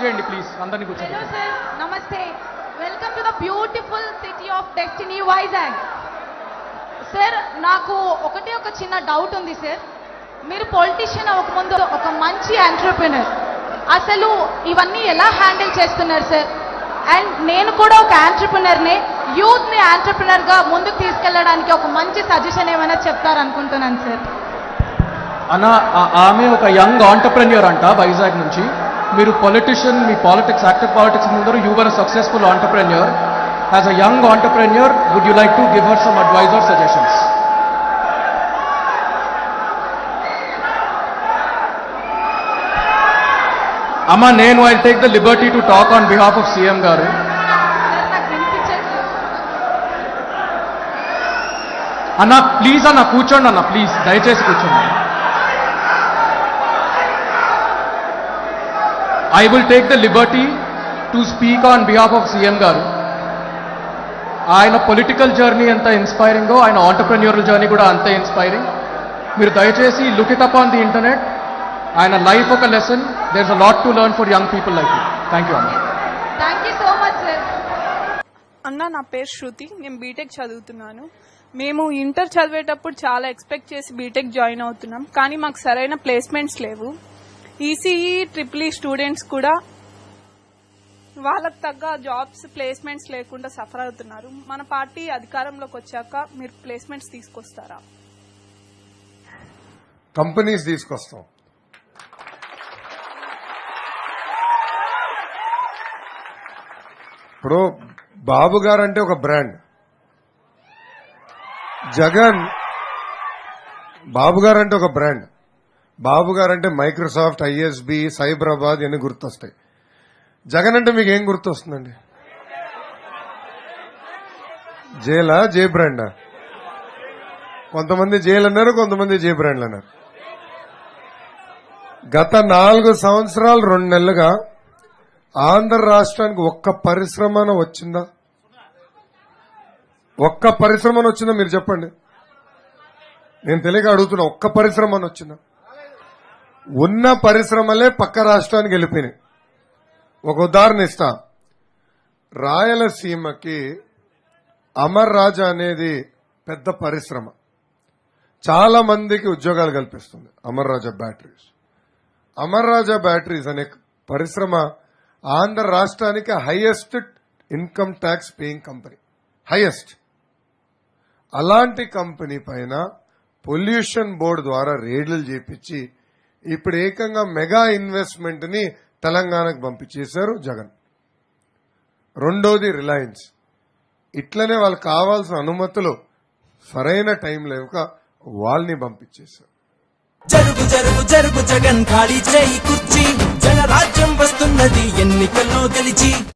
చేయండి ప్లీజ్ అందరినీ హలో కూర్చోండి సార్ నమస్తే welcome to the beautiful city of destiny Vizag sir నాకు ఒకటే ఒక చిన్న డౌట్ ఉంది సార్ మీరు పొలిటీషియన్ అవ్వకముందు ఒక మంచి ఎంటర్ప్రినర్ అసలు ఇవన్నీ ఎలా హ్యాండిల్ చేస్తున్నారు సార్ అండ్ నేను కూడా ఒక ఎంటర్ప్రినర్నే యూత్ని ఎంటర్ప్రినర్గా ముందుకు తీసుకెళ్ళడానికి ఒక మంచి సజెషన్ ఏమైనా చెప్తారనుకుంటున్నాను సార్ అన్న ఆమె ఒక యంగ్ ఆంటర్ప్రెన్యూర్ అంట వైజాగ్ నుంచి. మీరు పొలిటిషియన్ మీ politics active politics ముందరు you were successful entrepreneur as a young entrepreneur would you like to give her some advice or suggestions అమ్మ నేను I take the liberty to talk on behalf of CM గారు. అన్న please అన్న కూర్చోండి అన్న please దయచేసి కూర్చోండి. I will take the liberty to speak on behalf of CM గారు. ఆయన పొలిటికల్ జర్నీ ఎంత ఇన్స్పైరింగో ఆయన ఆంటర్ప్రెన్యూరల్ జర్నీ కూడా అంతే ఇన్స్పైరింగ్ మీరు దయచేసి look it up on the internet ఆయన లైఫ్ ఒక lesson there is a lot to learn for young people like you thank you అన్న thank you so much sir అన్న నా పేరు శృతి. నేను బీటెక్ చదువుతున్నాను. మేము ఇంటర్ చదివేటప్పుడు చాలా ఎక్స్పెక్ట్ చేసి బీటెక్ జాయిన్ అవుతున్నాం. కానీ మాకు సరైన ప్లేస్మెంట్స్ లేవు. ఈసీఈ ట్రిపుల్ ఈ స్టూడెంట్స్ కూడా వాళ్ళకు తగ్గ జాబ్స్ ప్లేస్మెంట్స్ లేకుండా సఫర్ అవుతున్నారు. మన పార్టీ అధికారంలోకి వచ్చాక మీరు ప్లేస్మెంట్స్ తీసుకొస్తారా? కంపెనీస్ తీసుకొస్తాం. ఇప్పుడు బాబు గారు అంటే ఒక బ్రాండ్. జగన్ బాబు గారు అంటే ఒక బ్రాండ్. బాబు గారు అంటే మైక్రోసాఫ్ట్ ఐఎస్బి సైబరాబాద్ ఇవన్నీ గుర్తొస్తాయి. జగన్ అంటే మీకు ఏం గుర్తొస్తుందండి? జేలా జే బ్రాండా కొంతమంది జైలు అన్నారు కొంతమంది జే బ్రాండ్లు అన్నారు గత నాలుగు సంవత్సరాలు రెండు నెలలుగా ఆంధ్ర రాష్ట్రానికి ఒక్క పరిశ్రమన వచ్చిందా? ఒక్క పరిశ్రమన వచ్చిందా? మీరు చెప్పండి. నేను తెలియక అడుగుతున్నా ఒక్క పరిశ్రమన వచ్చిందా? ఉన్న పరిశ్రమలే పక్క రాష్ట్రానికి వెళ్ళిపోయినాయి. ఒక ఉదాహరణ ఇస్తా. రాయలసీమకి అమర్ రాజా అనేది పెద్ద పరిశ్రమ. చాలా మందికి ఉద్యోగాలు కల్పిస్తుంది అమర్ రాజా బ్యాటరీస్. అమర్ రాజా బ్యాటరీస్ అనే పరిశ్రమ ఆంధ్ర రాష్ట్రానికి highest income tax paying company highest అలాంటి కంపెనీ పైన పొల్యూషన్ బోర్డు ద్వారా రేడ్లు చేపించి ఇప్పుడు ఏకంగా మెగా ఇన్వెస్ట్మెంట్ని తెలంగాణకు పంపించేశారు జగన్. రెండోది రిలయన్స్. ఇట్లనే వాళ్ళకి కావాల్సిన అనుమతులు సరైన టైం లేక వాళ్ళని పంపించేశారు. జరుగు జరుగు జరుగు జగన్ ఖాళీ చేయి కుర్చీ. జనరాజ్యం వస్తున్నది ఎన్నికల్లో గెలిచి.